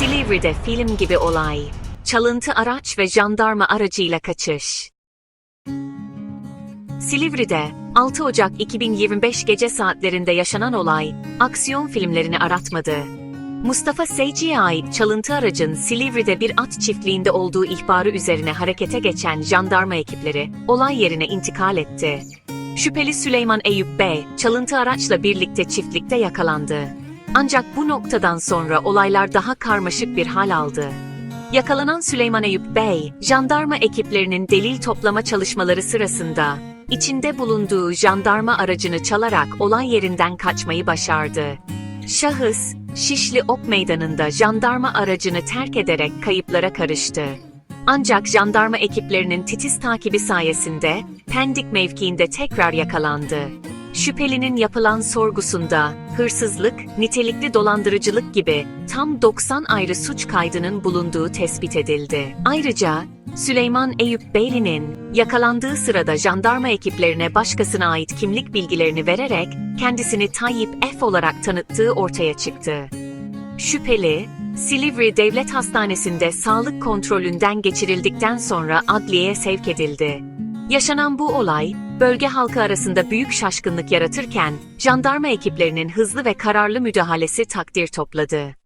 Silivri'de film gibi olay. Çalıntı araç ve jandarma aracıyla kaçış. Silivri'de 6 Ocak 2025 gece saatlerinde yaşanan olay, aksiyon filmlerini aratmadı. Mustafa Seyci'ye ait çalıntı aracın Silivri'de bir at çiftliğinde olduğu ihbarı üzerine harekete geçen jandarma ekipleri olay yerine intikal etti. Şüpheli Süleyman Eyüp Bey, çalıntı araçla birlikte çiftlikte yakalandı. Ancak bu noktadan sonra olaylar daha karmaşık bir hal aldı. Yakalanan Süleyman Eyüp Bey, jandarma ekiplerinin delil toplama çalışmaları sırasında içinde bulunduğu jandarma aracını çalarak olay yerinden kaçmayı başardı. Şahıs, Şişli Ok Meydanı'nda jandarma aracını terk ederek kayıplara karıştı. Ancak jandarma ekiplerinin titiz takibi sayesinde Pendik mevkiinde tekrar yakalandı. Şüphelinin yapılan sorgusunda hırsızlık, nitelikli dolandırıcılık gibi tam 90 ayrı suç kaydının bulunduğu tespit edildi. Ayrıca Süleyman Eyüp Beyli'nin yakalandığı sırada jandarma ekiplerine başkasına ait kimlik bilgilerini vererek kendisini Tayyip F olarak tanıttığı ortaya çıktı. Şüpheli, Silivri Devlet Hastanesi'nde sağlık kontrolünden geçirildikten sonra adliyeye sevk edildi. Yaşanan bu olay, bölge halkı arasında büyük şaşkınlık yaratırken, jandarma ekiplerinin hızlı ve kararlı müdahalesi takdir topladı.